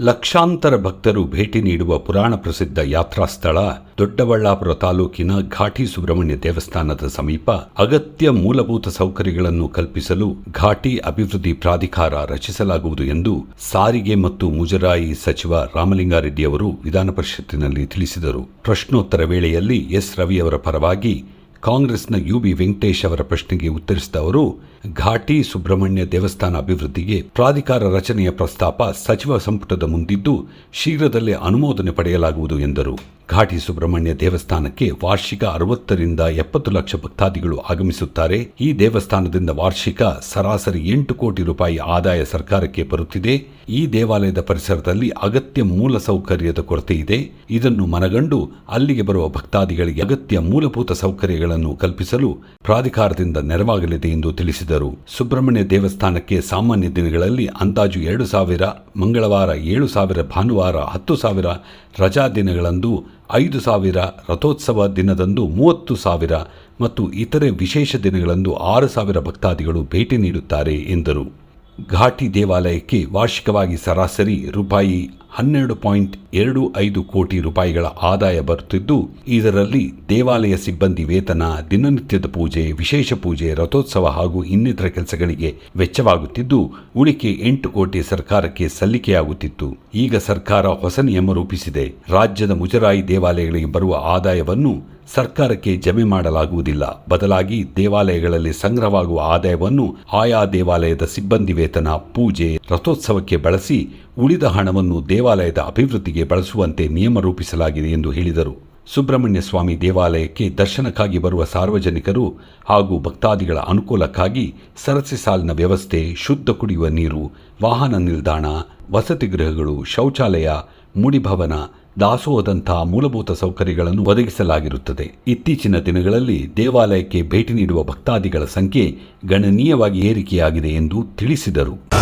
ಲಕ್ಷಾಂತರ ಭಕ್ತರು ಭೇಟಿ ನೀಡುವ ಪುರಾಣ ಪ್ರಸಿದ್ಧ ಯಾತ್ರಾ ಸ್ಥಳ ದೊಡ್ಡಬಳ್ಳಾಪುರ ತಾಲೂಕಿನ ಘಾಟಿ ಸುಬ್ರಹ್ಮಣ್ಯ ದೇವಸ್ಥಾನದ ಸಮೀಪ ಅಗತ್ಯ ಮೂಲಭೂತ ಸೌಕರ್ಯಗಳನ್ನು ಕಲ್ಪಿಸಲು ಘಾಟಿ ಅಭಿವೃದ್ಧಿ ಪ್ರಾಧಿಕಾರ ರಚಿಸಲಾಗುವುದು ಎಂದು ಸಾರಿಗೆ ಮತ್ತು ಮುಜರಾಯಿ ಸಚಿವ ರಾಮಲಿಂಗಾರೆಡ್ಡಿ ಅವರು ವಿಧಾನ ಪರಿಷತ್ತಿನಲ್ಲಿ ತಿಳಿಸಿದರು. ಪ್ರಶ್ನೋತ್ತರ ವೇಳೆಯಲ್ಲಿ ಎಸ್. ರವಿಯವರ ಪರವಾಗಿ ಕಾಂಗ್ರೆಸ್ನ ಯುಬಿ ವೆಂಕಟೇಶ್ ಅವರ ಪ್ರಶ್ನೆಗೆ ಉತ್ತರಿಸಿದ ಅವರು, ಘಾಟಿ ಸುಬ್ರಹ್ಮಣ್ಯ ದೇವಸ್ಥಾನ ಅಭಿವೃದ್ಧಿಗೆ ಪ್ರಾಧಿಕಾರ ರಚನೆಯ ಪ್ರಸ್ತಾಪ ಸಚಿವ ಸಂಪುಟದ ಮುಂದಿದ್ದು, ಶೀಘ್ರದಲ್ಲೇ ಅನುಮೋದನೆ ಪಡೆಯಲಾಗುವುದು ಎಂದರು. ಘಾಟಿ ಸುಬ್ರಹ್ಮಣ್ಯ ದೇವಸ್ಥಾನಕ್ಕೆ ವಾರ್ಷಿಕ ಅರವತ್ತರಿಂದ ಎಪ್ಪತ್ತು ಲಕ್ಷ ಭಕ್ತಾದಿಗಳು ಆಗಮಿಸುತ್ತಾರೆ. ಈ ದೇವಸ್ಥಾನದಿಂದ ವಾರ್ಷಿಕ ಸರಾಸರಿ ಎಂಟು ಕೋಟಿ ರೂಪಾಯಿ ಆದಾಯ ಸರ್ಕಾರಕ್ಕೆ ಬರುತ್ತಿದೆ. ಈ ದೇವಾಲಯದ ಪರಿಸರದಲ್ಲಿ ಅಗತ್ಯ ಮೂಲ ಸೌಕರ್ಯದ ಕೊರತೆ ಇದೆ. ಇದನ್ನು ಮನಗಂಡು ಅಲ್ಲಿಗೆ ಬರುವ ಭಕ್ತಾದಿಗಳಿಗೆ ಅಗತ್ಯ ಮೂಲಭೂತ ಸೌಕರ್ಯಗಳನ್ನು ಕಲ್ಪಿಸಲು ಪ್ರಾಧಿಕಾರದಿಂದ ನೆರವಾಗಲಿದೆ ಎಂದು ತಿಳಿಸಿದರು. ಸುಬ್ರಹ್ಮಣ್ಯ ದೇವಸ್ಥಾನಕ್ಕೆ ಸಾಮಾನ್ಯ ದಿನಗಳಲ್ಲಿ ಅಂದಾಜು ಎರಡು ಸಾವಿರ, ಮಂಗಳವಾರ ಏಳು ಸಾವಿರ, ಭಾನುವಾರ ಹತ್ತು ಸಾವಿರ ರಜಾ ದಿನಗಳಂದು ಐದು ಸಾವಿರ ರಥೋತ್ಸವ ದಿನದಂದು ಮೂವತ್ತು ಸಾವಿರ ಮತ್ತು ಇತರೆ ವಿಶೇಷ ದಿನಗಳಂದು ಆರು ಸಾವಿರ ಭಕ್ತಾದಿಗಳು ಭೇಟಿ ನೀಡುತ್ತಾರೆ ಎಂದರು. ಘಾಟಿ ದೇವಾಲಯಕ್ಕೆ ವಾರ್ಷಿಕವಾಗಿ ಸರಾಸರಿ ರೂಪಾಯಿ ಹನ್ನೆರಡು ಪಾಯಿಂಟ್ ಎರಡು ಐದು ಕೋಟಿ ರೂಪಾಯಿಗಳ ಆದಾಯ ಬರುತ್ತಿದ್ದು, ಇದರಲ್ಲಿ ದೇವಾಲಯ ಸಿಬ್ಬಂದಿ ವೇತನ, ದಿನನಿತ್ಯದ ಪೂಜೆ, ವಿಶೇಷ ಪೂಜೆ, ರಥೋತ್ಸವ ಹಾಗೂ ಇನ್ನಿತರ ಕೆಲಸಗಳಿಗೆ ವೆಚ್ಚವಾಗುತ್ತಿದ್ದು, ಉಳಿಕೆ ಎಂಟು ಕೋಟಿ ಸರ್ಕಾರಕ್ಕೆ ಸಲ್ಲಿಕೆಯಾಗುತ್ತಿತ್ತು. ಈಗ ಸರ್ಕಾರ ಹೊಸ ನಿಯಮ ರೂಪಿಸಿದೆ. ರಾಜ್ಯದ ಮುಜರಾಯಿ ದೇವಾಲಯಗಳಿಗೆ ಬರುವ ಆದಾಯವನ್ನು ಸರ್ಕಾರಕ್ಕೆ ಜಮೆ ಮಾಡಲಾಗುವುದಿಲ್ಲ. ಬದಲಾಗಿ ದೇವಾಲಯಗಳಲ್ಲಿ ಸಂಗ್ರಹವಾಗುವ ಆದಾಯವನ್ನು ಆಯಾ ದೇವಾಲಯದ ಸಿಬ್ಬಂದಿ ವೇತನ, ಪೂಜೆ, ರಥೋತ್ಸವಕ್ಕೆ ಬಳಸಿ ಉಳಿದ ಹಣವನ್ನು ದೇವಾಲಯದ ಅಭಿವೃದ್ಧಿಗೆ ಬಳಸುವಂತೆ ನಿಯಮ ರೂಪಿಸಲಾಗಿದೆ ಎಂದು ಹೇಳಿದರು. ಸುಬ್ರಹ್ಮಣ್ಯ ಸ್ವಾಮಿ ದೇವಾಲಯಕ್ಕೆ ದರ್ಶನಕ್ಕಾಗಿ ಬರುವ ಸಾರ್ವಜನಿಕರು ಹಾಗೂ ಭಕ್ತಾದಿಗಳ ಅನುಕೂಲಕ್ಕಾಗಿ ಸರಸಿ ಸಾಲಿನ ವ್ಯವಸ್ಥೆ, ಶುದ್ಧ ಕುಡಿಯುವ ನೀರು, ವಾಹನ ನಿಲ್ದಾಣ, ವಸತಿ ಗೃಹಗಳು, ಶೌಚಾಲಯ, ಮುಡಿಭವನ ದಾಸೋಹದಂತಹ ಮೂಲಭೂತ ಸೌಕರ್ಯಗಳನ್ನು ಒದಗಿಸಲಾಗಿರುತ್ತದೆ. ಇತ್ತೀಚಿನ ದಿನಗಳಲ್ಲಿ ದೇವಾಲಯಕ್ಕೆ ಭೇಟಿ ನೀಡುವ ಭಕ್ತಾದಿಗಳ ಸಂಖ್ಯೆ ಗಣನೀಯವಾಗಿ ಏರಿಕೆಯಾಗಿದೆ ಎಂದು ತಿಳಿಸಿದರು.